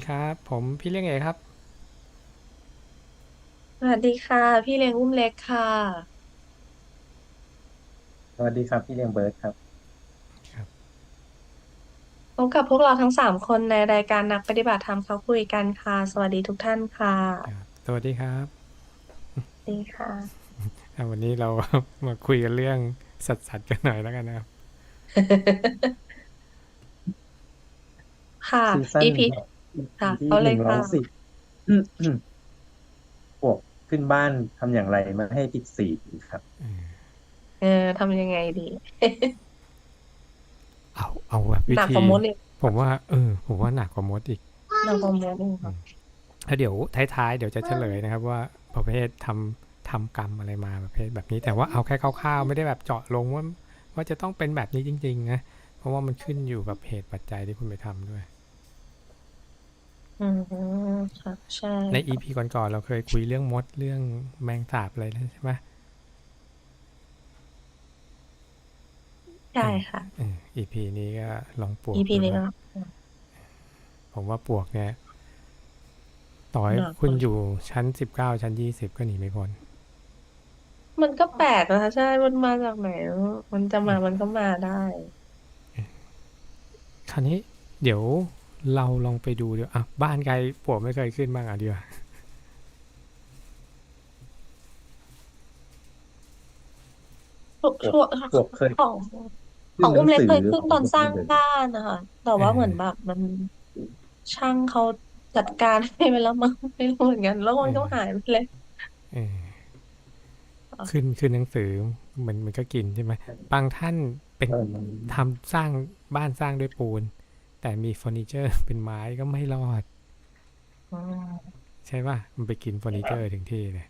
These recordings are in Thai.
วัสดีครับ ผมพี่เลี้ยงเอกครับ สวัสดีค่ะ พี่เลี้ยงอุ้มเล็กค่ะ สวัสดีครับพี่เลี้ยงเบิร์ดครับพบกับพวกเราทั้งสามคนในรายการนักปฏิบัติธรรมเขาคุยกันค่ะ สวัสดีทุกท่านค่ะครับสวัสดีครับสวัสดีค่ะอะวันนี้เรามาคุยกันเรื่องสัตว์สัตว์กันหน่อยแล้วกันนะครับค่ะซีซั่น EP ค่ะที่เอาหเลยนึ่งร้อค่ะ ยสิบปวกขึ้นบ้านทำอย่างไรไมาให้ติดสีครับเออทำยังไงดีเอาเอาแบบวิหนักธีกว่ามดเลยผมว่า เออ ผมว่าหนักกว่ามดอีกหนักกว่ามดเลยค่ะแล้วเดี๋ยวท้ายๆเดี๋ยวจะเฉลยนะครับ ว่าประเภททำทำกรรมอะไรมาประเภทแบบนี้ แต่ว่าเอาแค่คร่าวๆไม่ได้แบบเจาะลงว่าว่าจะต้องเป็นแบบนี้จริง ๆ นะเพราะว่ามันขึ้นอยู่กับเหตุปัจจัยที่คุณไปทำด้วย อืมค่ะใช่ใน EP ก่อนๆเราเคยคุยเรื่องมดเรื่องแมงสาบอะไรแล้วใช่ไหมใช่ค่ะเออ EP นี้ก็ลองปลวก EP ดูนี้นะก็ผมว่าปลวกเนี่ยต่อให้หนักคุณอยู่ชั้นสิบเก้าชั้นยี่สิบก็หนีไม่พ้นมันก็แปลกนะคะใช่ มันมาจากไหน มันจะมามันก็มาได้ คราวนี้เดี๋ยว เราลองไปดูเดี๋ยวอะบ้านใครปลวกไม่เคยขึ้นบ้างอะเดียวาช่วงช่วงปวกเคย ของขึ้ขนองหนัอุ้มงเล็กสือเคยขึ้นตอนสร้างของบ้านนะคะแต่ว่าเหมือนแบบมันช่างเขาจัดการให้ไปแล้วมั้งไม่รู้เหมือนกัน แล้วมันก็หายไปเลยเออขึ้นขึ้นหนังสือมันมันก็กินใช่ไหมบางท่านเป็นเออทำสร้างบ้านสร้างด้วยปูน แต่มีเฟอร์นิเจอร์เป็นไม้ก็ไม่รอด ใช่ป่ะ มันไปกินเฟอร์นิเจอร์ถึงที่เลย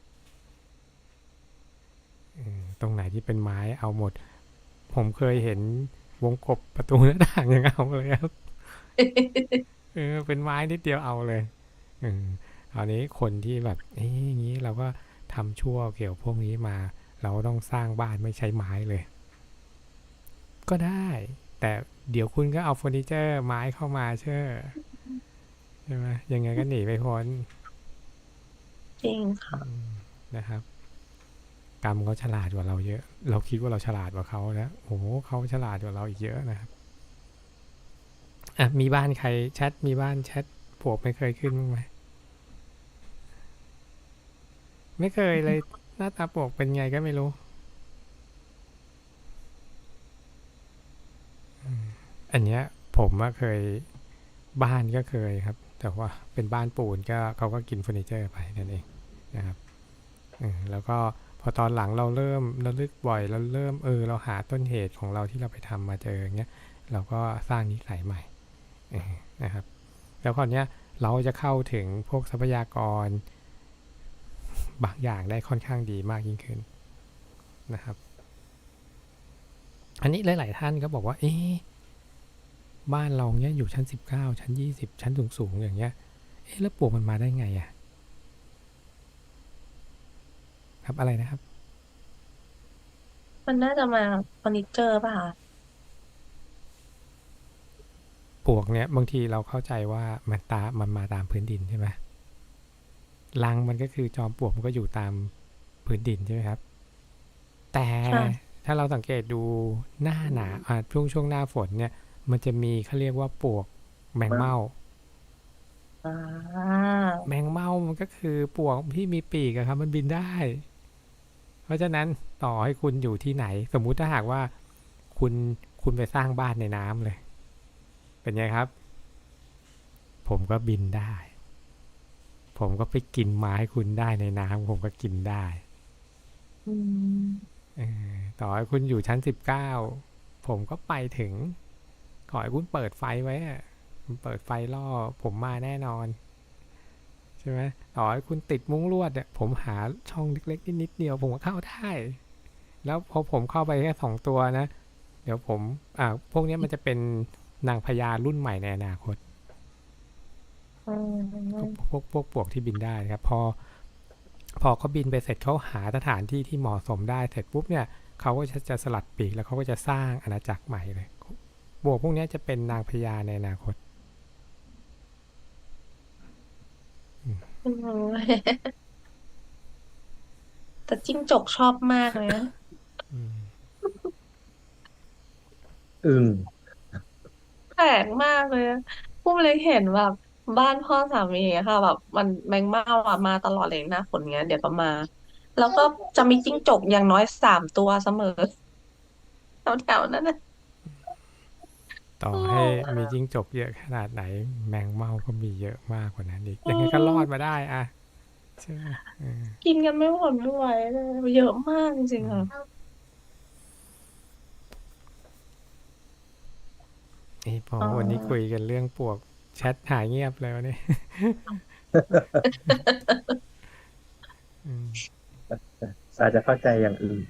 เออตรงไหนที่เป็นไม้เอาหมด ผมเคยเห็นวงกบประตูหน้าต่างยังเอาเลยครับเออเป็นไม้นิดเดียวเอาเลยเออคราวนี้คนที่แบบเอ้ยอย่างนี้เราก็ทำชั่วเกี่ยวพวกนี้มา เราต้องสร้างบ้านไม่ใช้ไม้เลย ก็ได้ แต่ เดี๋ยวคุณก็เอาเฟอร์นิเจอร์ไม้เข้ามาเชื่อใช่ไหมยังไงก็หนีไม่พ้นจริงค่ะอืมนะครับ กรรมเขาฉลาดกว่าเราเยอะ เราคิดว่าเราฉลาดกว่าเขานะโอ้โหเขาฉลาดกว่าเราอีกเยอะนะครับอะมีบ้านใครแชทมีบ้านแชทปวกไม่เคยขึ้นบ้างไหมไม่เคยเลยหน้าตาปวกเป็นไงก็ไม่รู้อืม อันเนี้ยผมว่าเคยบ้านก็เคยครับ แต่ว่าเป็นบ้านปูนก็เขาก็กินเฟอร์นิเจอร์ไปนั่นเองนะครับอแล้วก็พอตอนหลังเราเริ่มระลึกบ่อยเราเริ่มเออเราหาต้นเหตุของเราที่เราไปทำมาเจออย่างเงี้ยเราก็สร้างนิสัยใหม่นะครับ แล้วคราวเนี้ยเราจะเข้าถึงพวกทรัพยากร บางอย่างได้ค่อนข้างดีมากยิ่งขึ้นนะครับ อันนี้หลาย ๆ ท่านก็บอกว่า เอ๊ะ บ้านเราเนี้ยอยู่ชั้นสิบเก้าชั้นยี่สิบชั้นสูงๆอย่างเงี้ย เอ๊ะแล้วปลวกมันมาได้ไงอะครับอะไรนะครับ มันน่าจะมาเฟอร์นิเจอร์ป่ะคะปลวกเนี่ยบางทีเราเข้าใจว่ามันตามันมาตามพื้นดินใช่ไหมรังมันก็คือจอมปลวกมันก็อยู่ตามพื้นดินใช่ไหมครับ แต่ค่ะถ้าเราสังเกตดูหน้าหนาอ่าช่วงช่วงหน้าฝนเนี่ย มันจะมีเขาเรียกว่าปลวกแมงเม่าอ่าแมงเม่ามันก็คือปลวกที่มีปีกอะครับ มันบินได้ เพราะฉะนั้นต่อให้คุณอยู่ที่ไหน สมมุติถ้าหากว่าคุณคุณไปสร้างบ้านในน้ำเลย เป็นไงครับ ผมก็บินได้ ผมก็ไปกินไม้คุณได้ในน้ำผมก็กินได้อืมเออต่อให้คุณอยู่ชั้นสิบเก้าผมก็ไปถึง ขอให้คุณเปิดไฟไว้อะคุณเปิดไฟล่อผมมาแน่นอน ใช่ไหมต่อให้คุณติดมุ้งลวดเนี่ยผมหาช่องเล็กๆนิดๆเดียว ผมก็เข้าได้ แล้วพอผมเข้าไปแค่สองตัวนะ เดี๋ยวผมอ่าพวกเนี้ยมันจะเป็นนางพญารุ่นใหม่ในอนาคตอืมพวกพวกพวกปลวกที่บินได้นะครับ พอ พอเขาบินไปเสร็จเขาหาสถานที่ที่เหมาะสมได้เสร็จปุ๊บเนี่ยเขาก็จะจะสลัดปีกแล้วเขาก็จะสร้างอาณาจักรใหม่เลย บวกพวกเนี้ยจะเป็นนางพญาในอนาคตอืมแต่จิ้งจกชอบมากเลยนะอืมอึ่งแปลกมากเลยอะพุ่มเล็กเห็นแบบ บ้านพ่อสามีอะค่ะ แบบ มันแมงเม่าอะมาตลอดเลยหน้าฝนเงี้ย เดี๋ยวก็มา แล้วก็จะมีจิ้งจกอย่างน้อยสามตัวเสมอแถวๆนั้นนะ ต่อโอ้ให้มีจิ้งจกเยอะขนาดไหน แมงเม่าก็มีเยอะมากกว่านั้นอีกยังไงก็รอดมาได้อะใช่ไหมเออกินกันไม่หมดไม่ไหวเลยเยอะมากจริงๆค่ะนี่พออ๋อวันนี้คุยกันเรื่องปลวกแชทหายเงียบเลยวันนี้อืมอาจจะเข้าใจอย่างอื่น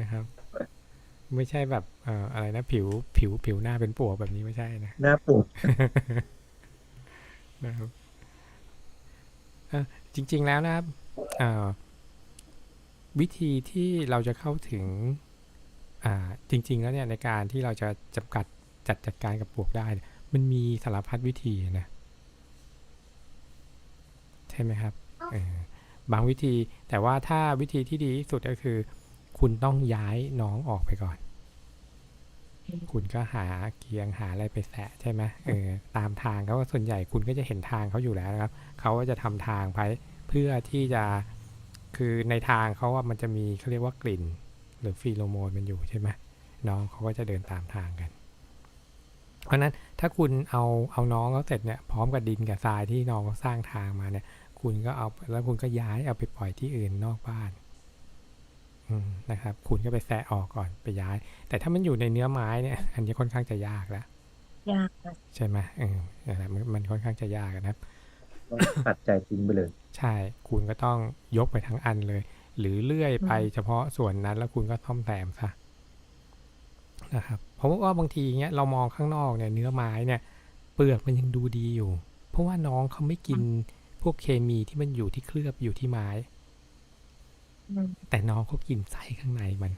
นะครับ ไม่ใช่แบบเอ่ออะไรนะผิวผิวผิวหน้าเป็นปลวกแบบนี้ไม่ใช่นะหน้าปลูกนะครับเอ่อจริง ๆแล้วนะครับเอ่อวิธีที่เราจะเข้าถึงอ่าจริง ๆ แล้วเนี่ยในการที่เราจะจำกัดจัดจัดการกับปลวกได้เนี่ยมันมีสารพัดวิธีนะใช่ไหมครับเออบางวิธีแต่ว่าถ้าวิธีที่ดีที่สุดก็คือ คุณต้องย้ายน้องออกไปก่อน คุณก็หาเกียงหาอะไรไปแสะใช่ไหมเออตามทางเขาก็ส่วนใหญ่คุณก็จะเห็นทางเขาอยู่แล้วนะครับเขาก็จะทำทางไปเพื่อที่จะคือในทางเขาว่ามันจะมีเขาเรียกว่ากลิ่น หรือฟีโรโมนมันอยู่ใช่ไหมน้องเขาก็จะเดินตามทางกัน เพราะฉะนั้นถ้าคุณเอาเอาน้องเขาเสร็จเนี่ยพร้อมกับดินกับทรายที่น้องเขาสร้างทางมาเนี่ย คุณก็เอาแล้วคุณก็ย้ายเอาไปปล่อยที่อื่นนอกบ้านอืม นะครับ คุณก็ไปแซะออกก่อนไปย้าย แต่ถ้ามันอยู่ในเนื้อไม้เนี่ย อันนี้ค่อนข้างจะยากแล้วยากนะใช่ไหมเออนะครับมันมันค่อนข้างจะยากนะครับต้องตัดใจทิ้งไปเลย ใช่ คุณก็ต้องยกไปทั้งอันเลย หรือเลื่อยไปเฉพาะส่วนนั้นแล้วคุณก็ซ่อมแซมซะนะครับเพราะว่าบางทีเงี้ยเรามองข้างนอกเนี่ยเนื้อไม้เนี่ย เปลือกมันยังดูดีอยู่ เพราะว่าน้องเขาไม่กินพวกเคมีที่มันอยู่ที่เคลือบอยู่ที่ไม้อืม แต่น้องเขากินไส้ข้างในมัน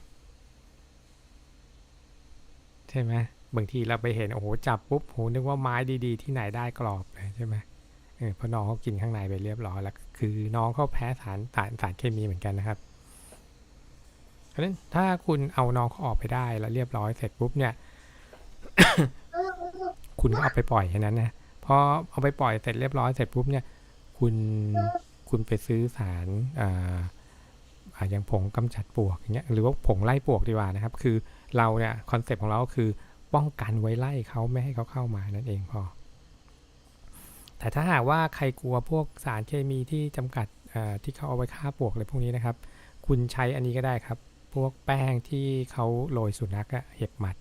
ใช่ไหมบางทีเราไปเห็น โอ้โห จับปุ๊บโหนึกว่าไม้ดีๆ ที่ไหนได้กรอบเลยใช่ไหมเออพราะน้องเขากินข้างในไปเรียบร้อยแล้ว คือน้องเขาแพ้สารสารสารเคมีเหมือนกันนะครับเพราะฉะนั้นถ้าคุณเอาน้องเขาออกไปได้แล้วเรียบร้อยเสร็จปุ๊บเนี่ย คุณก็เอาไปปล่อยแค่นั้นนะพอเอาไปปล่อยเสร็จเรียบร้อยเสร็จปุ๊บเนี่ย คุณคุณไปซื้อสารอ่า ออย่างผงกำจัดปวกอย่างเงี้ยหรือว่าผงไล่ปวกดีกว่านะครับ คือเราเนี่ยคอนเซปต์ของเราก็คือป้องกันไว้ไล่เขาไม่ให้เขาเข้ามานั่นเองพอ แต่ถ้าหากว่าใครกลัวพวกสารเคมีที่จำกัดที่เขาเอาไว้ฆ่าปวกอะไรพวกนี้นะครับ คุณใช้อันนี้ก็ได้ครับ พวกแป้งที่เขาโรยสุนัขเห็บหมัด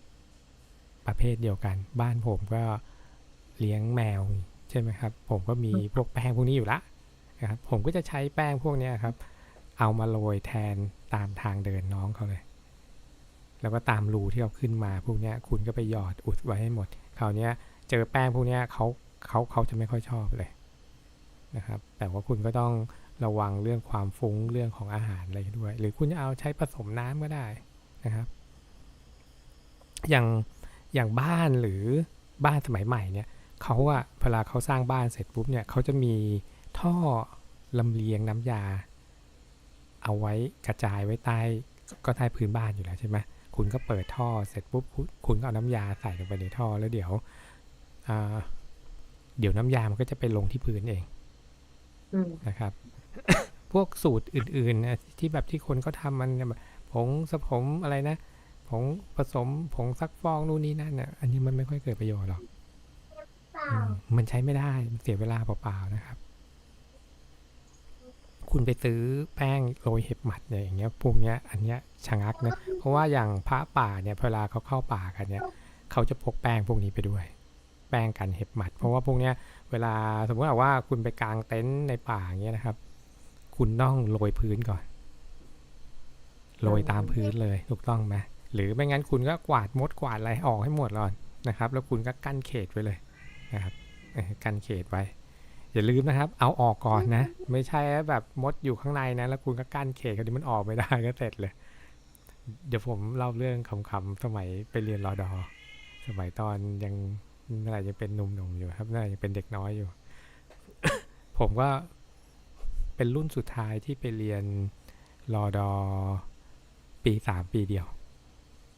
ประเภทเดียวกัน บ้านผมก็เลี้ยงแมวใช่ไหมครับ ผมก็มีพวกแป้งพวกนี้อยู่ละนะครับผมก็จะใช้แป้งพวกนี้ครับ เอามาโรยแทนตามทางเดินน้องเขาเลย แล้วก็ตามรูที่เขาขึ้นมาพวกเนี้ยคุณก็ไปหยอดอุดไว้ให้หมดคราวนี้เจอแป้งพวกเนี้ยเขาเขาเขาจะไม่ค่อยชอบเลยนะครับ แต่ว่าคุณก็ต้องระวังเรื่องความฟุ้งเรื่องของอาหารอะไรด้วย หรือคุณจะเอาใช้ผสมน้ำก็ได้นะครับ อย่างอย่างบ้านหรือบ้านสมัยใหม่เนี่ยเขาอะเวลาเขาสร้างบ้านเสร็จปุ๊บเนี่ยเขาจะมีท่อลำเลียงน้ำยา เอาไว้กระจายไว้ใต้ ก็ใต้พื้นบ้านอยู่แล้วใช่ไหมคุณก็เปิดท่อเสร็จปุ๊บคุณคุณก็เอาน้ำยาใส่ลงไปในท่อแล้วเดี๋ยวอ่าเดี๋ยวน้ำยามันก็จะไปลงที่พื้นเองอืมนะครับ พวกสูตรอื่นๆนะที่แบบที่คนเขาทำมันเนี่ยแบบผงสะผมอะไรนะผงผสมผงซักฟอกนู่นนี่นั่นน่ะอันนี้มันไม่ค่อยเกิดประโยชน์หรอกอืมมันใช้ไม่ได้มันเสียเวลาเปล่าๆนะครับ คุณไปซื้อแป้งโรยเห็บหมัดเนี่ยอย่างเงี้ยพวกเนี้ยอันเนี้ยชะงักนะเพราะว่าอย่างพระป่าเนี่ยเวลาเขาเข้าป่ากันเนี่ยเขาจะพกแป้งพวกนี้ไปด้วย แป้งกันเห็บหมัด เพราะว่าพวกเนี้ยเวลาสมมติว่าคุณไปกางเต็นท์ในป่าเงี้ยนะครับ คุณต้องโรยพื้นก่อนโรยตามพื้นเลยถูกต้องไหมหรือไม่งั้นคุณก็กวาดมดกวาดอะไรออกให้หมดก่อนนะครับ แล้วคุณก็กั้นเขตไว้เลยนะครับกั้นเขตไว้ อย่าลืมนะครับ เอาออกก่อนนะ ไม่ใช่แบบมดอยู่ข้างในนะ แล้วคุณก็กั้นเขตกันที่มันออกไม่ได้ก็เสร็จเลย เดี๋ยวผมเล่าเรื่องคำๆสมัยไปเรียนรอดอ สมัยตอนยังน่าจะยังเป็นหนุ่มๆอยู่ครับน่าจะยังเป็นเด็กน้อยอยู่ ผมก็เป็นรุ่นสุดท้ายที่ไปเรียนรอดอปีสามปีเดียว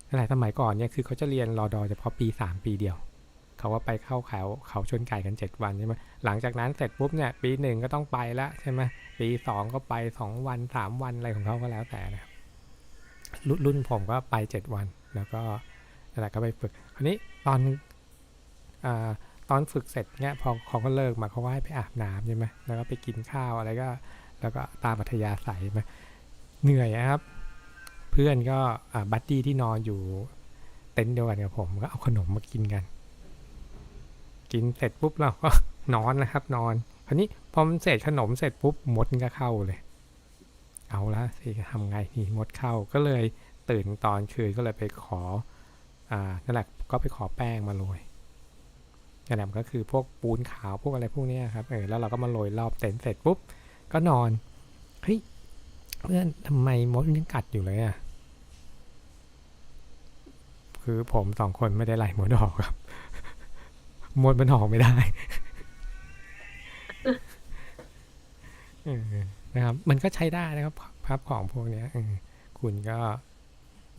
นั่นแหละสมัยก่อนเนี่ยคือเขาจะเรียนรอดอเฉพาะปีสามปีเดียว เขาว่าไปเข้าเขาเขาชนไก่กันเจ็ดวันใช่ไหมหลังจากนั้นเสร็จปุ๊บเนี่ยปีหนึ่งก็ต้องไปละใช่ไหมปีสองก็ไปสองวันสามวันอะไรของเขาก็แล้วแต่นะร,รุ่นผมก็ไปเจ็ดวัน แล้วก็นั่นแหละก็ไปฝึกคราวนี้ตอนอตอนฝึกเสร็จเนี่ยพอเขาก็เลิกมาเขาก็ให้ไปอาบน้ำใช่ไหมแล้วก็ไปกินข้าวอะไรก็ แล้วก็ตามอัธยาศัยมาเหนื่อยอะครับ เพื่อนก็บัดดี้ที่นอนอยู่เต็นท์เดียวกันกับผมก็เอาขนมมากินกัน กินเสร็จปุ๊บเราก็นอนนะครับนอนคราวนี้พอมันเสร็จขนมเสร็จปุ๊บมดก็เข้าเลย เอาละสิทำไงนี่มดเข้าก็เลยตื่นตอนคืนก็เลยไปขออ่านั่นแหละก็ไปขอแป้งมาโรยนั่นแหละมันก็คือพวกปูนขาวพวกอะไรพวกนี้ครับเออแล้วเราก็มาโรยรอบเต็นท์เสร็จปุ๊บก็นอนเฮ้ยเพื่อนทำไมมดยังกัดอยู่เลยอะคือผมสองคนไม่ได้ไล่มดออกครับ มดมันออกไม่ได้เออนะครับ มันก็ใช้ได้นะครับภาพของพวกเนี้ยเออคุณก็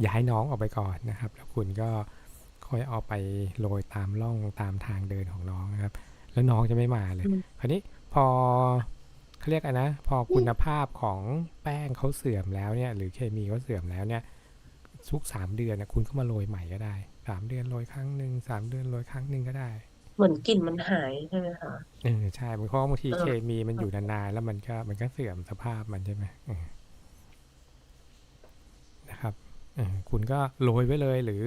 ย้ายน้องออกไปก่อนนะครับ แล้วคุณก็ค่อยเอาไปโรยตามร่องตามทางเดินของน้องนะครับ แล้วน้องจะไม่มาเลยอืมคราวนี้พอเขาเรียกอะไรนะ พอคุณภาพของแป้งเขาเสื่อมแล้วเนี่ย หรือเคมีเขาเสื่อมแล้วเนี่ยทุกสามเดือนนะคุณก็มาโรยใหม่ก็ได้สามเดือนโรยครั้งหนึ่งสามเดือนโรยครั้งหนึ่งก็ได้ เหมือนกลิ่นมันหายใช่ไหมคะเออใช่เพราะว่าบางทีเออเคมีมันอยู่นานๆแล้วมันก็มันก็เสื่อมสภาพมันใช่ไหมเออนะครับเออคุณก็โรยไว้เลยหรือ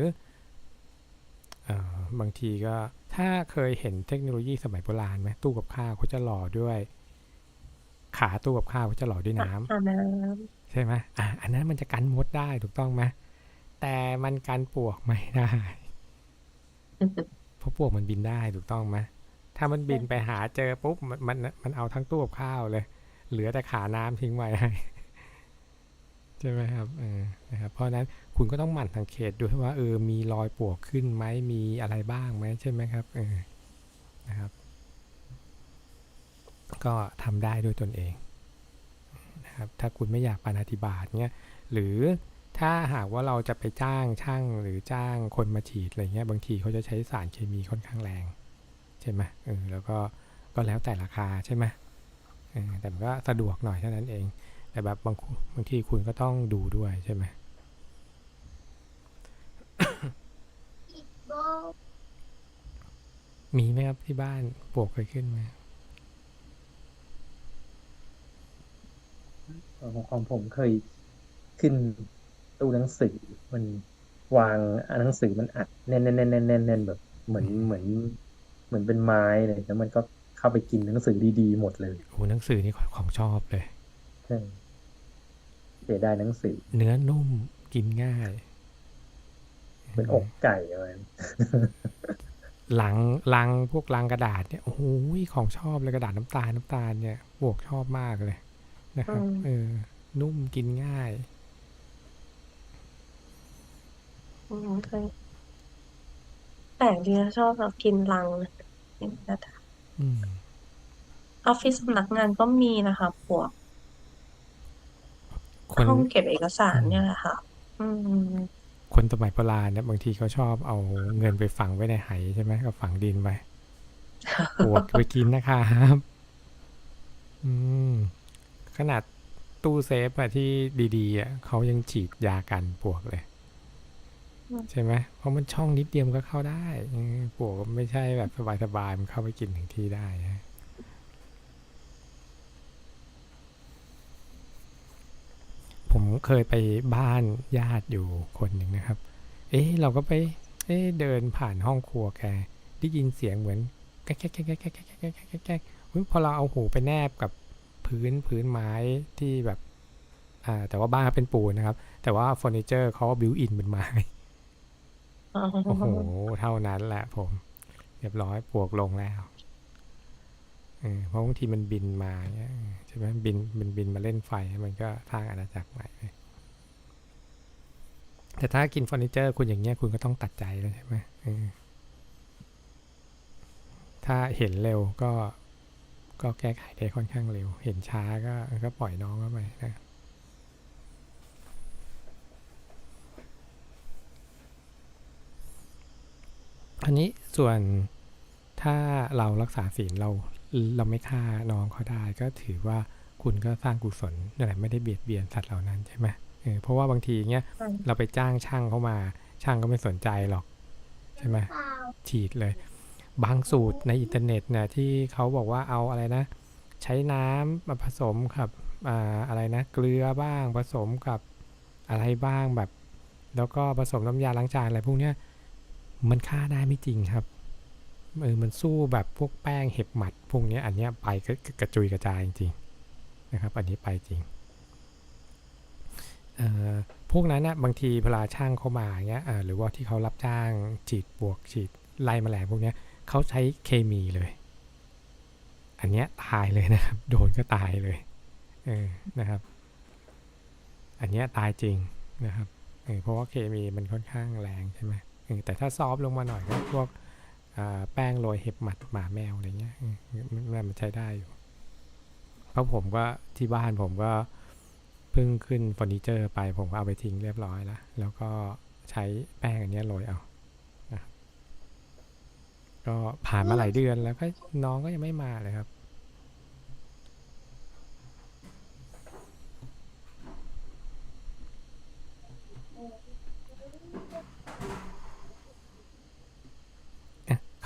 เออบางทีก็ถ้าเคยเห็นเทคโนโลยีสมัยโบราณไหมตู้กับข้าวเขาจะหล่อด้วย ขาตู้กับข้าวเขาจะหล่อด้วยน้ำอาบน้ใช่ไหมอะอันนั้นมันจะกันมดได้ถูกต้องไหมแต่มันกันปลวกไม่ได้ำเพ ราะปลวกมันบินได้ถูกต้องไหมถ้ามันบินไปหาเจอปุ๊บมันมันมันเอาทั้งตู้กับข้าวเลย เหลือแต่ขาน้ำทิ้งไว้ให้ใช่ไหมครับเออนะครับ เพราะฉะนั้นคุณก็ต้องหมั่นสังเกตดูว่าเออมีรอยปลวกขึ้นไหมมีอะไรบ้างไหมใช่ไหมครับเออนะครับ ก็ทำได้ด้วยตนเองนะครับ ถ้าคุณไม่อยากปานาติบาตเนี้ยหรือ ถ้าหากว่าเราจะไปจ้างช่างหรือจ้างคนมาฉีดอะไรเงี้ยบางทีเขาจะใช้สารเคมีค่อนข้างแรงใช่ไหมเออแล้วก็ก็แล้วแต่ราคาใช่ไหมเออแต่มันก็สะดวกหน่อยเท่านั้นเอง แต่แบบบางบางทีคุณก็ต้องดูด้วยใช่ไหมมีไหมครับที่บ้านปลวกเคยขึ้นไหมของผมเคยขึ้น ตู้หนังสือมันวางอ่านหนังสือมันอัดแน่นแน่นแน่นแน่นแน่นแน่นแบบเหมือนเหมือน เหมือนเป็นไม้เลยแล้วมันก็เข้าไปกินหนังสือดีๆหมดเลยโอ้หนังสือนี่ของของชอบเลยใช่เสียดายหนังสือ เนื้อนุ่มกินง่ายเหมือนอกไก่อะไรหลังลังพวกลังกระดาษเนี่ยโอ้โหของชอบเลยกระดาษน้ำตาลน้ำตาลเนี่ยบวกชอบมากเลยนะครับอืมเออนุ่มกินง่าย อืมเคยแปลกดีนะชอบแบบกินรังนี่นะอืม ออฟฟิศสำนักงานก็มีนะคะพวกคน ห้องเก็บเอกสารเนี่ยแหละค่ะ อืม คนสมัยโบราณเนี่ยบางทีเขาชอบเอาเงินไปฝังไว้ในไหใช่ไหมก็ฝังดินไว้ ปวกไปกินนะครับอืมขนาดตู้เซฟอะที่ดีๆอะเขายังฉีดยากันปวกเลยอืม ใช่ไหมเพราะมันช่องนิดเดียวมันก็เข้าได้อืมปวกไม่ใช่แบบสบายๆมันเข้าไปกินถึงที่ได้ผมเคยไปบ้านญาติอยู่คนหนึ่งนะครับ เอ๊ะเราก็ไป เอ๊ะเดินผ่านห้องครัวแกได้ยินเสียงเหมือนแก๊กแก๊กแก๊กแก๊กแก๊กแก๊กแก๊กแก๊กพอเราเอาหูไปแนบกับพื้นพื้นไม้ที่แบบ อ่า แต่ว่าบ้านเขาเป็นปูนนะครับ แต่ว่าเฟอร์นิเจอร์เขาบิวอินเป็นไม้ โอ้โห เท่านั้นแหละผม เรียบร้อยปลวกลงแล้วเพราะบางทีมันบินมาใช่ไหมบินมันบินมาเล่นไฟมันก็ทางอาณาจักรใหม่แต่ถ้ากินเฟอร์นิเจอร์คุณอย่างเงี้ยคุณก็ต้องตัดใจแล้วใช่ไหมถ้าเห็นเร็วก็ก็แก้ไขได้ค่อนข้างเร็ว เห็นช้าก็ก็ปล่อยน้องเข้าไปนะ อันนี้ส่วนถ้าเรารักษาศีลเราเราไม่ฆ่าน้องเขาได้ ก็ถือว่าคุณก็สร้างกุศลนั่นแหละไม่ได้เบียดเบียนสัตว์เหล่านั้นใช่ไหมเออเพราะว่าบางทีเนี้ยใช่เราไปจ้างช่างเขามา ช่างก็ไม่สนใจหรอก ใช่ไหมฉีดเลย บางสูตรในอินเทอร์เน็ตเนี่ยที่เขาบอกว่าเอาอะไรนะ ใช้น้ำมาผสมกับอ่าอะไรนะ เกลือบ้างผสมกับอะไรบ้างแบบ แล้วก็ผสมน้ำยาล้างจานอะไรพวกเนี้ย มันฆ่าได้ไม่จริงครับเออมันสู้แบบพวกแป้งเห็บหมัดพวกนี้อันนี้ไปก็กระจุยกระจายจริงๆนะครับ อันนี้ไปจริงเอ่อพวกนั้นนะบางทีเวลาช่างเขามาเงี้ยเออหรือว่าที่เขารับจ้างฉีดบวกฉีดไล่แมลงพวกนี้เขาใช้เคมีเลย อันเนี้ยตายเลยนะครับ โดนก็ตายเลยเออนะครับ อันเนี้ยตายจริงนะครับเออเพราะว่าเคมีมันค่อนข้างแรงใช่ไหมเแต่ถ้าซอฟต์ลงมาหน่อยก็พวกแป้งโรยเห็บหมัดหมาแมวอะไรเงี้ยมันใช้ได้อยู่เพราะผมก็ที่บ้านผมก็เพิ่งขึ้นเฟอร์นิเจอร์ไปผมก็เอาไปทิ้งเรียบร้อยแล้ว แล้วก็ใช้แป้งอันนี้โรยเอาก็ผ่านมาหลายเดือนแล้วก็น้องก็ยังไม่มาเลยครับ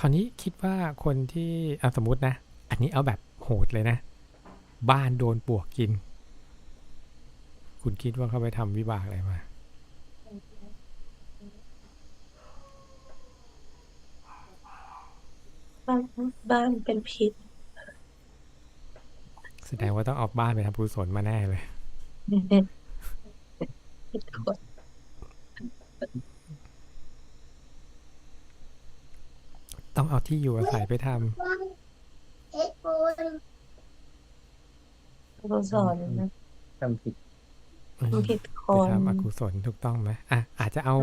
คราวนี้คิดว่าคนที่อะสมมตินะ อันนี้เอาแบบโหดเลยนะ บ้านโดนปลวกกิน คุณคิดว่าเขาไปทำวิบากอะไรมาบ้านบ้านเป็นพิษ แสดงว่าต้องเอาบ้านไปทำกุศลมาแน่เลย พิษคน ต้องเอาที่อยู่อาศัยไปทกุศลนะทำผิดำอืมพิษคไปน ทำอกุศลถูกต้องไหมอะอาจจะเอา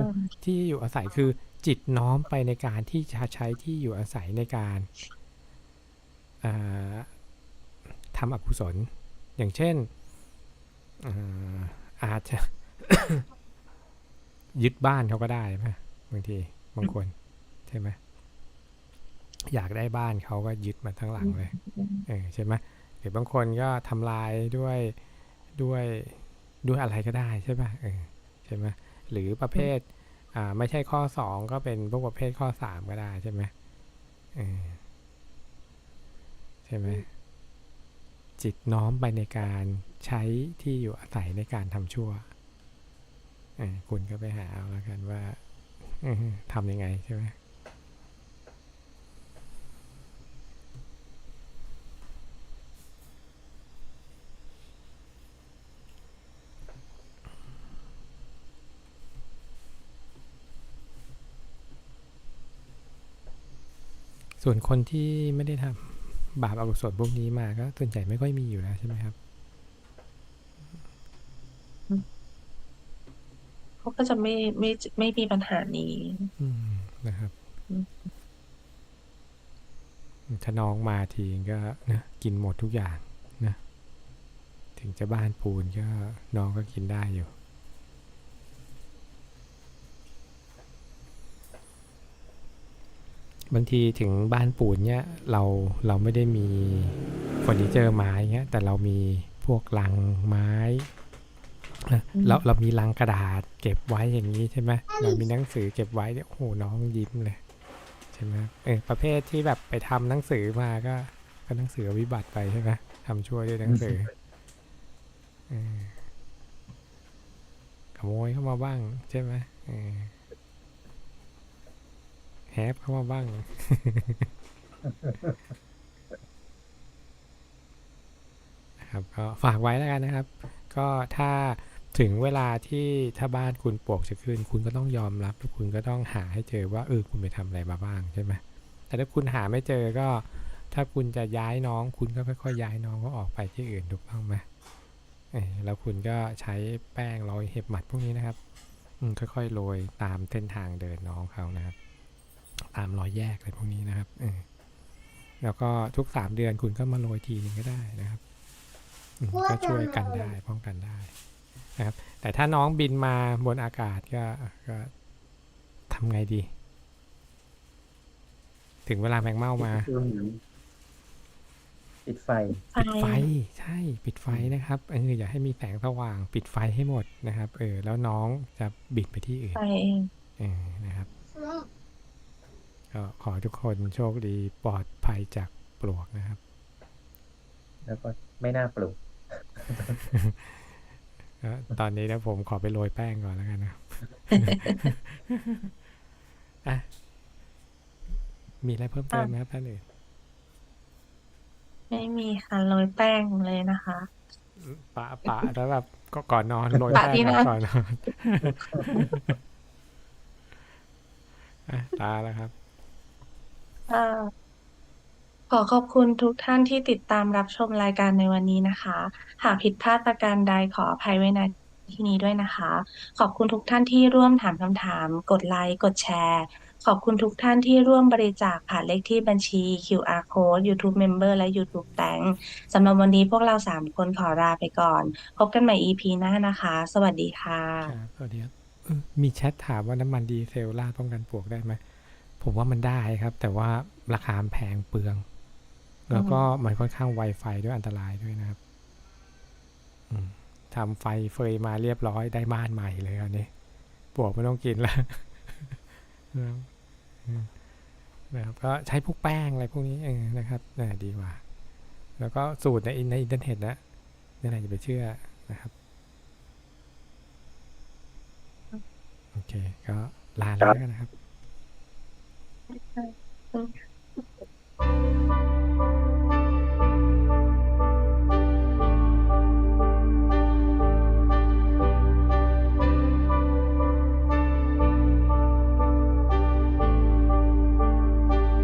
ที่อยู่อาศัยคือจิตน้อมไปในการที่จะใช้ที่อยู่อาศัยในการอ่าทำอกุศล อย่างเช่นอ่าอาจจะ ยึดบ้านเขาก็ได้ไหมบางทีบางคนใช่ไหม อยากได้บ้านเขาก็ยึดมาทั้งหลังเลยเออใช่ไหมหรือบางคนก็ทำลายด้วยด้วยด้วยอะไรก็ได้ใช่ป่ะเออใช่ไหมหรือประเภทอ่าไม่ใช่ข้อสองก็เป็นพวกประเภทข้อสามก็ได้ใช่ไหมเออใช่ไหมจิตน้อมไปในการใช้ที่อยู่อาศัยในการทำชั่วเออคุณก็ไปหาเอาแล้วกันว่าเออทำยังไงใช่ไหม ส่วนคนที่ไม่ได้ทำบาปอกุศลพวกนี้มาก็ส่วนใหญ่ไม่ค่อยมีอยู่แล้วใช่ไหมครับเขาก็จะไม่ไม่ไม่มีปัญหานี้ อืมนะครับอืมถ้าน้องมาทีก็นะกินหมดทุกอย่างนะถึงจะบ้านปูนก็น้องก็กินได้อยู่ บางทีถึงบ้านปูนเนี่ยเราเราไม่ได้มีเฟอร์นิเจอร์ไม้เงี้ยแต่เรามีพวกลังไม้นะเราเรามีลังกระดาษเก็บไว้อย่างนี้ใช่ไหมเรามีหนังสือเก็บไว้เนี่ยโอ้โหน้องยิ้มเลยใช่ไหมเออประเภทที่แบบไปทำหนังสือมาก็ก็หนังสือวิบัติไปใช่ไหมทำช่วยด้วยหนังสือเออขโมยเข้ามาบ้างใช่ไหมเออ แฮปเข้ามาบ้าง นะครับก็ฝากไว้แล้วกันนะครับ ก็ถ้าถึงเวลาที่ถ้าบ้านคุณปวกจะขึ้น คุณก็ต้องยอมรับคุณก็ต้องหาให้เจอว่าเออคุณไปทำอะไรมาบ้างใช่ไหมแต่ถ้าคุณหาไม่เจอก็ ถ้าคุณจะย้ายน้อง คุณก็ค่อยๆย้ายน้องเขาออกไปที่อื่นถูกต้องไหมแล้วคุณก็ใช้แป้งโรยเห็บหมัดพวกนี้นะครับค่อยๆโรยตามเส้นทางเดินน้องเขานะครับ ตามรอยแยกอะไรพวกนี้นะครับเออแล้วก็ทุกสามเดือนคุณก็มาโรยทีหนึงก็ได้นะครับอืมก็ช่วยกันได้ป้องกันได้นะครับ แต่ถ้าน้องบินมาบนอากาศก็ก็ทำไงดี ถึงเวลาแมงเม่ามา ปิดไฟไฟ ปิดไฟ ใช่ ปิดไฟนะครับเอออย่าให้มีแสงสว่าง ปิดไฟให้หมดนะครับ เออ แล้วน้องจะบินไปที่อื่นไฟเองเออนะครับ ก็ขอให้ทุกคนโชคดีปลอดภัยจากปลวกนะครับ แล้วก็ไม่น่าปลูกก็ตอนนี้นะผมขอไปโรยแป้งก่อนแล้วกันนะครับอะมีอะไรเพิ่มเติมไหมครับท่านอื่นไม่มีค่ะโรยแป้งเลยนะคะปะปะแล้วแบบก็ก่อนนอนโรยปะแป้งที่นอนก่อนนอนอะตาแล้วครับ ค่ะ ขอขอบคุณทุกท่านที่ติดตามรับชมรายการในวันนี้นะคะ หากผิดพลาดประการใดขออภัยไว้ในที่นี้ด้วยนะคะ ขอบคุณทุกท่านที่ร่วมถามคำถาม กดไลค์ กดแชร์ ขอบคุณทุกท่านที่ร่วมบริจาคผ่านเลขที่บัญชี QR Code YouTube Member และ YouTube Bank สำหรับวันนี้พวกเราสามคนขอลาไปก่อน พบกันใหม่ EP หน้านะคะ สวัสดีค่ะ ครับสวัสดีครับเออมีแชทถามว่าน้ำมันดีเซลราดป้องกันปลวกได้ไหม ผมว่ามันได้ครับ แต่ว่าราคามันแพงเปลือง แล้วก็มันค่อนข้างไวไฟด้วยอันตรายด้วยนะครับอืมทำไฟเฟยมาเรียบร้อยได้บ้านใหม่เลยคราวนี้ปลวกไม่ต้องกินแล้วนะครับอืมนะครับก็ใช้พวกแป้งอะไรพวกนี้เออนะครับน่าดีกว่า แล้วก็สูตรในอินในอินเทอร์เน็ตนะนี่นแหละอย่าไปเชื่อนะครับ โอเค ก็ลาแล้วกันนะครับ Thank.